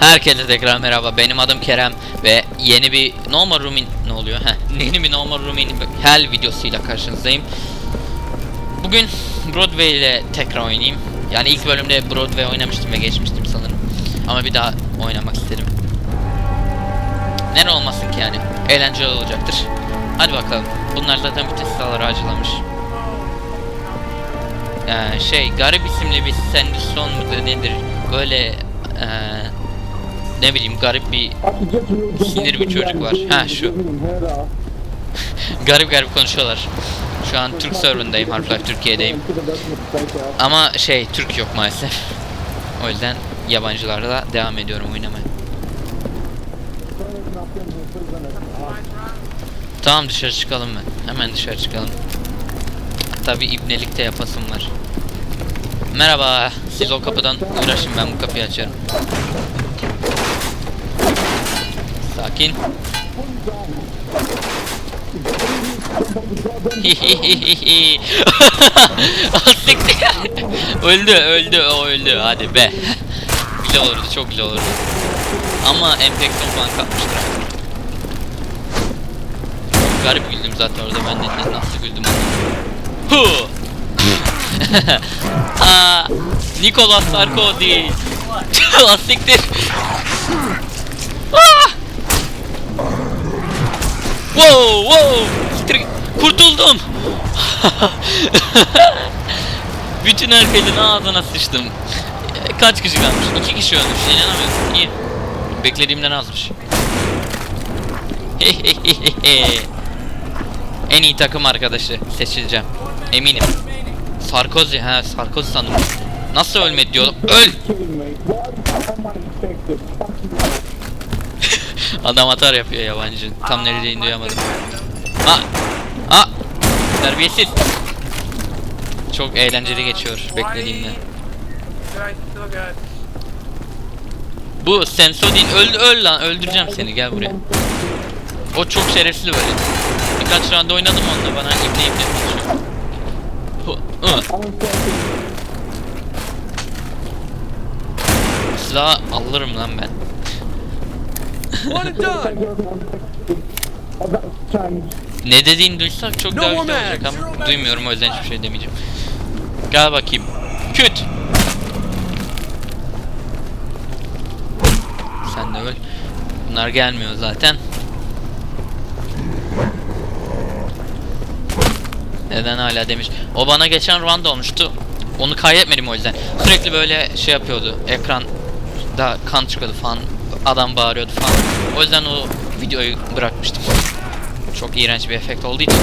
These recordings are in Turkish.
Herkese tekrar merhaba. Benim adım Kerem ve yeni bir Normal Room'in ne oluyor? Heh, yeni bir Normal Room'in Hell videosuyla karşınızdayım. Bugün Broadway ile tekrar oynayayım. Yani ilk bölümde Broadway oynamıştım ve geçmiştim sanırım. Ama bir daha oynamak istedim. Nere olmasın ki yani? Eğlenceli olacaktır. Hadi bakalım. Bunlar zaten bütün silahları harcalamış. Ee, şey garip isimli bir Sanderson mudur nedir? Böyle ee, ne bileyim garip bir Sinir bir çocuk var. Ha şu. garip garip konuşuyorlar. Şu an Türk serverındayım, Half-Life Türkiye'deyim. Ama şey Türk yok maalesef. O yüzden yabancılarla devam ediyorum oynamaya. Tamam dışarı çıkalım mı? Hemen dışarı çıkalım. Hatta bir ibnelikte yapasım var. Merhaba. Siz o kapıdan uğraşın ben bu kapıyı açarım. Sakin. Siktir. öldü öldü o öldü hadi be. güzel olurdu çok güzel olurdu. Ama enfeksiyon falan kapmıştır. Garip güldüm zaten orada ben de nasıl güldüm Hu! Aa, Nicolas Sarkozy. Ah, Wow, wow. Kurtuldum. Bütün herkesin ağzına sıçtım. E, Kaç kişi kalmış? İki kişi ölmüş. İnanamıyorum. İyi. Beklediğimden azmış. en iyi takım arkadaşı seçileceğim. Eminim. Sarkozy ha Sarkozy sandım. Nasıl ölmedi diyordum. Öl! Adam atar yapıyor yabancı. Tam ne dediğini duyamadım. Ha! Ha! Terbiyesiz. Çok eğlenceli geçiyor beklediğimden. Bu Sensodin öl öl lan öldüreceğim seni gel buraya. O çok şerefsiz böyle. Birkaç round oynadım onunla bana ibne ibne konuşuyor. Silahı alırım lan ben. Ne dediğini duysak çok daha güzel olacak ama duymuyorum o yüzden hiçbir şey demeyeceğim. Gel bakayım. Küt. Sen de öl. Bunlar gelmiyor zaten. Neden hala demiş. O bana geçen round olmuştu. Onu kaydetmedim o yüzden. Sürekli böyle şey yapıyordu. Ekran da kan çıkıyordu falan. Adam bağırıyordu falan. O yüzden o videoyu bırakmıştım. Çok iğrenç bir efekt olduğu için.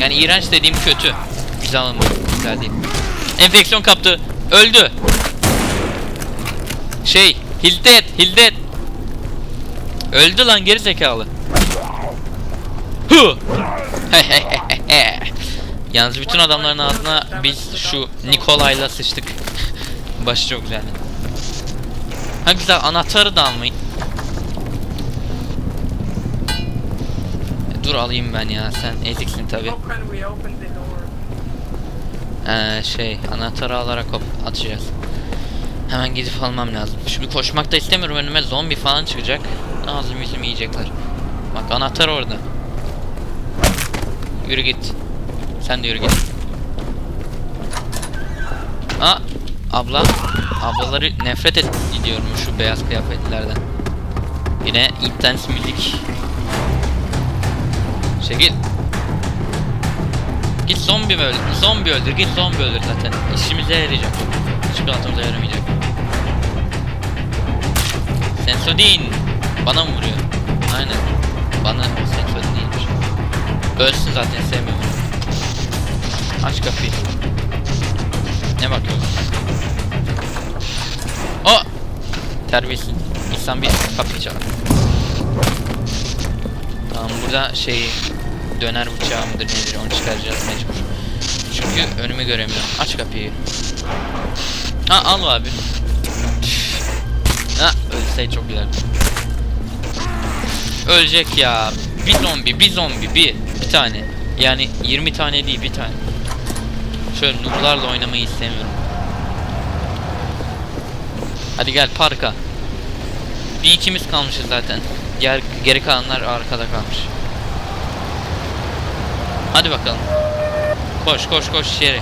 Yani iğrenç dediğim kötü. Güzel ama güzel değil. Enfeksiyon kaptı. Öldü. Şey, Hildet, Hildet. Öldü lan geri zekalı. Hı. Yalnız bütün adamların ağzına biz şu Nikolay'la sıçtık. Başı çok güzeldi. Ha güzel anahtarı da almayın. Dur alayım ben ya sen eziksin tabi. Ee, şey anahtarı alarak hop atacağız. Hemen gidip almam lazım. Şimdi koşmak da istemiyorum önüme zombi falan çıkacak. Ağzım yüzümü yiyecekler. Bak anahtar orada. Yürü git. Sen de yürü git. Aa, abla. Ablaları nefret et gidiyorum şu beyaz kıyafetlerden. Yine intens müzik. Çekil. Git zombi öldür? Zombi öldür. Git zombi öldür zaten. İşimize yarayacak. Hiçbir altımıza yaramayacak. Sensodin. Bana mı vuruyor? Aynen. Bana Sensodin değilmiş. Ölsün zaten sevmiyorum. Aç kapıyı. Ne bakıyorsun? Terbiyesiz. İnsan bir kapıyı çalar. Tamam burada şey döner bıçağı mıdır nedir onu çıkaracağız mecbur. Çünkü önümü göremiyorum. Aç kapıyı. Ha al abi. Ha ölseydi çok güzel. Ölecek ya. Bir zombi, bir zombi, bir. Bir tane. Yani 20 tane değil, bir tane. Şöyle nooblarla oynamayı istemiyorum. Hadi gel parka. Bir ikimiz kalmışız zaten. Diğer geri kalanlar arkada kalmış. Hadi bakalım. Koş koş koş içeri.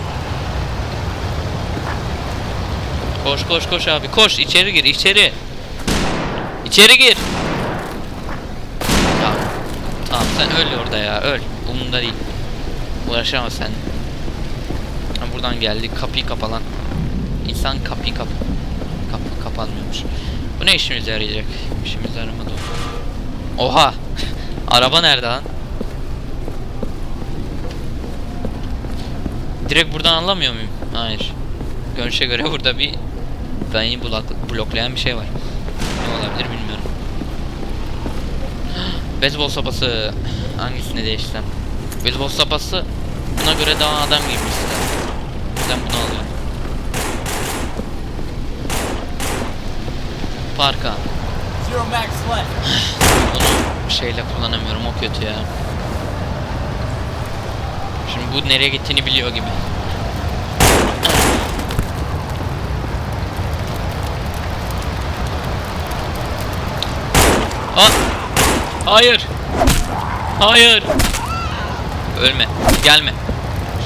Koş koş koş abi koş içeri gir içeri. İçeri gir. Tamam. Tamam sen öl orada ya öl. Umurumda değil. Uğraşamaz sen. Buradan geldik kapıyı kapalan. İnsan kapıyı kap kapanmıyormuş. Bu ne işimize yarayacak? İşimize yaramadı. Oha! Araba nerede lan? Direkt buradan anlamıyor muyum? Hayır. Görünüşe göre burada bir beni blok bloklayan bir şey var. Ne olabilir bilmiyorum. Beyzbol sopası hangisini değiştirsem? Beyzbol sopası buna göre daha adam gibi ister. Ben bunu alıyorum. Parka. Bunu şeyle kullanamıyorum o kötü ya. Şimdi bu nereye gittiğini biliyor gibi. Aa! Hayır! Hayır! Ölme. Gelme.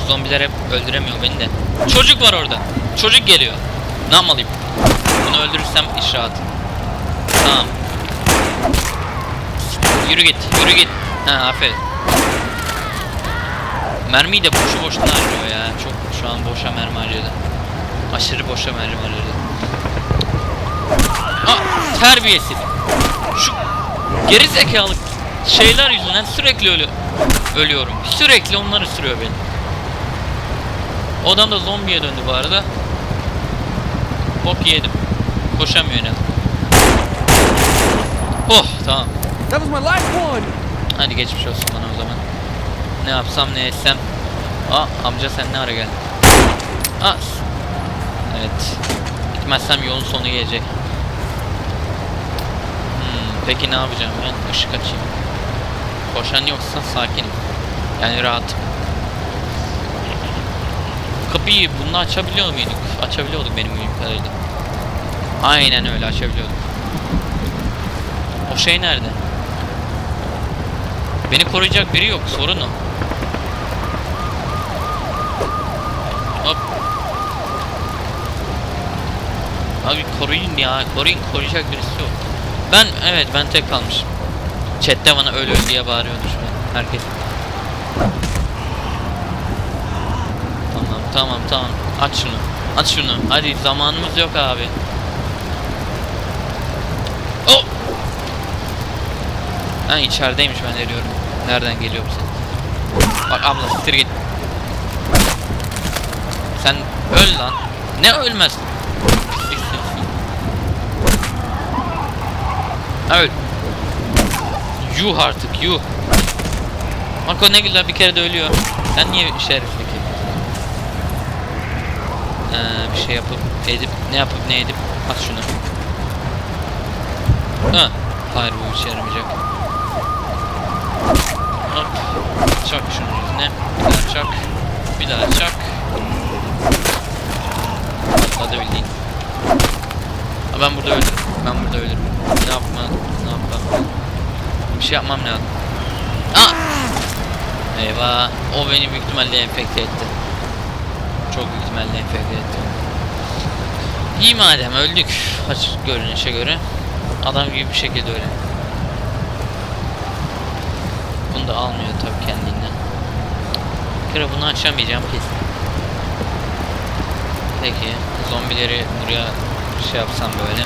Şu zombiler hep öldüremiyor beni de. Çocuk var orada. Çocuk geliyor. Ne yapmalıyım? Bunu öldürürsem iş rahat. Tamam. Yürü git, yürü git. Ha aferin. Mermiyi de boşu boşuna harcıyor ya. Çok şu an boşa mermi harcadı. Aşırı boşa mermi harcadı. Aa, terbiyesiz. Şu geri zekalı şeyler yüzünden sürekli ölü ölüyorum. Sürekli onları sürüyor beni. O adam da zombiye döndü bu arada. Bok yedim. Koşamıyor yine. Oh tamam. That was my last one. Hadi geçmiş olsun bana o zaman. Ne yapsam ne etsem. Aa amca sen ne ara geldin? Aa. s- Evet. Gitmezsem yolun sonu gelecek. Hmm, peki ne yapacağım ben? Işık açayım. Koşan yoksa sakinim. Yani rahat. Kapıyı bununla açabiliyor muyduk? Açabiliyorduk benim bildiğim kadarıyla. Aynen öyle açabiliyorduk. O şey nerede? Beni koruyacak biri yok. Sorun o. Hop. Abi koruyun ya. Koruyun. Koruyacak birisi yok. Ben evet ben tek kalmışım. Chat'te bana öyle öl diye bağırıyordu şu an. Herkes. Tamam tamam tamam. Aç şunu. Aç şunu. Hadi zamanımız yok abi. Oh! Ha içerideymiş ben de diyorum. Nereden geliyor bu ses? Bak abla siktir git. Sen öl lan. Ne ölmez? Öl. Yuh artık yuh. Marco ne güzel bir kere de ölüyor. Sen niye şereflik yapıyorsun? Ee, bir şey yapıp edip ne yapıp ne edip at şunu. Ha. Hayır bu işe yaramayacak. Hop. Çak şunun yüzüne. Bir daha çak. Bir daha çak. Patladı bildiğin. Ha, ben burada ölürüm. Ben burada ölürüm. Ne yapma? Ne yapmam? Bir şey yapmam lazım. Aa! Eyvah. O beni büyük ihtimalle enfekte etti. Çok büyük ihtimalle enfekte etti. İyi madem öldük. Açık görünüşe göre. Adam gibi bir şekilde öyle. Bunu da almıyor tabii kendinden. Bir kere bunu açamayacağım kesin. Peki zombileri buraya şey yapsam böyle.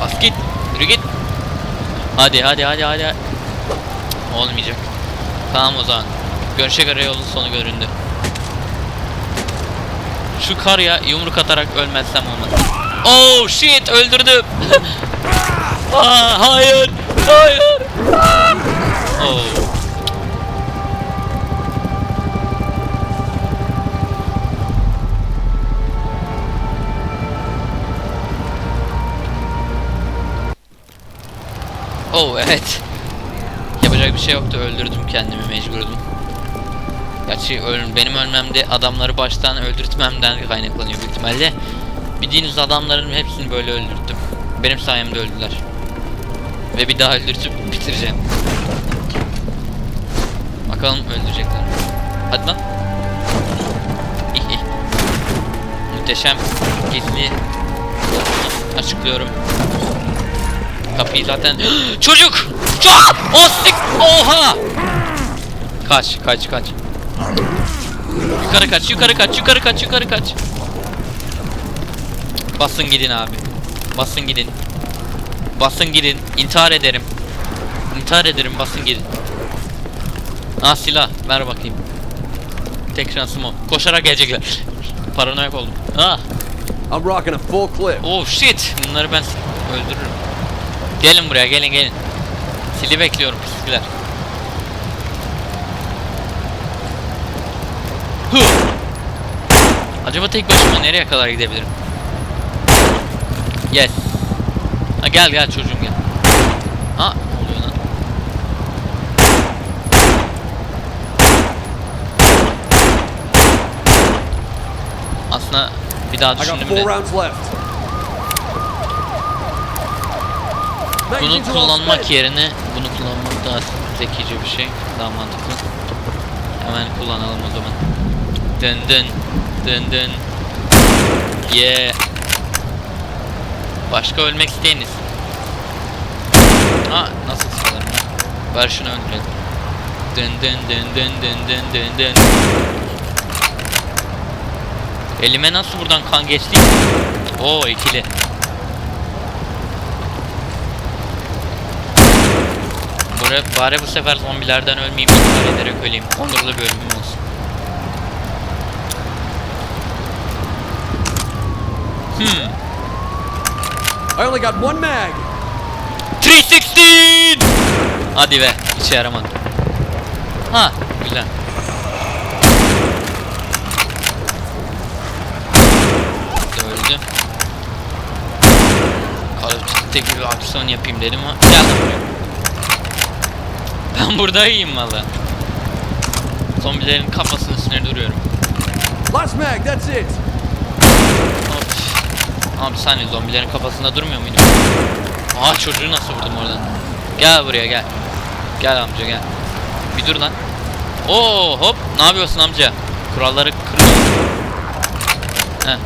Bas git. Yürü git. Hadi hadi hadi hadi. Olmayacak. Tamam o zaman. Görüşe göre yolun sonu göründü. Şu kar ya yumruk atarak ölmezsem olmaz. Oh shit öldürdüm. Aa, hayır. Hayır. Oh. Oh evet. Yapacak bir şey yoktu öldürdüm kendimi mecburdum. Gerçi öl- benim ölmemde adamları baştan öldürtmemden kaynaklanıyor büyük ihtimalle. Bildiğiniz adamların hepsini böyle öldürttüm. Benim sayemde öldüler. Ve bir daha öldürtüp bitireceğim. Bakalım öldürecekler. Hadi lan. Muhteşem gizli açıklıyorum. Kapıyı zaten çocuk çok ostik oha kaç kaç kaç yukarı kaç yukarı kaç yukarı kaç yukarı kaç basın gidin abi basın gidin basın gidin intihar ederim intihar ederim basın gidin ah silah ver bakayım tek şansım o koşarak gelecekler paranoyak oldum ah I'm rocking a full clip. Oh shit. Bunları ben öldürürüm. Gelin buraya gelin gelin. Sili bekliyorum pislikler. Acaba tek başıma nereye kadar gidebilirim? Yes. Ha gel gel çocuğum gel. Ha ne oluyor lan? Aslında bir daha düşündüm de. Bunu kullanmak yerine bunu kullanmak daha zekice bir şey. Daha mantıklı. Hemen kullanalım o zaman. Dın dın dın dın. Yeah. Başka ölmek isteyiniz. Ha nasıl sağlarım ben? Ver şunu öldürelim. Dın dın dın dın dın dın dın dın. Elime nasıl buradan kan geçti? Oo ikili. Bura, bari bu sefer zombilerden ölmeyeyim, intihar ederek öleyim. Onurlu bir ölümüm olsun. Hmm. I only got one mag. 316! Hadi be, işe yaramadı. Ha, güzel. Öldü. Duty'de gibi aksiyon yapayım dedim ama gel lan buraya. Ben burada iyiyim valla. Zombilerin kafasının üstüne duruyorum. Last mag, that's it. Ama bir saniye zombilerin kafasında durmuyor muydum? Aa çocuğu nasıl vurdum oradan? Gel buraya gel. Gel amca gel. Bir dur lan. Oo hop ne yapıyorsun amca? Kuralları kırıyor. Heh.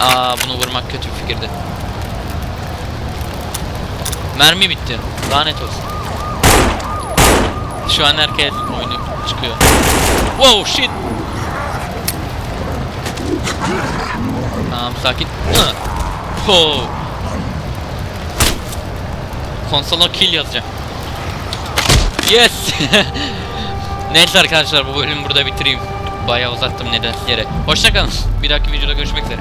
Aa bunu vurmak kötü bir fikirdi. Mermi bitti. Lanet olsun. Şu an herkes oyunu çıkıyor. Wow shit. Tamam sakin. Ho. Konsola kill yazacağım. Yes. Neyse arkadaşlar bu bölümü burada bitireyim. Bayağı uzattım nedense yere. Hoşçakalın. Bir dahaki videoda görüşmek üzere.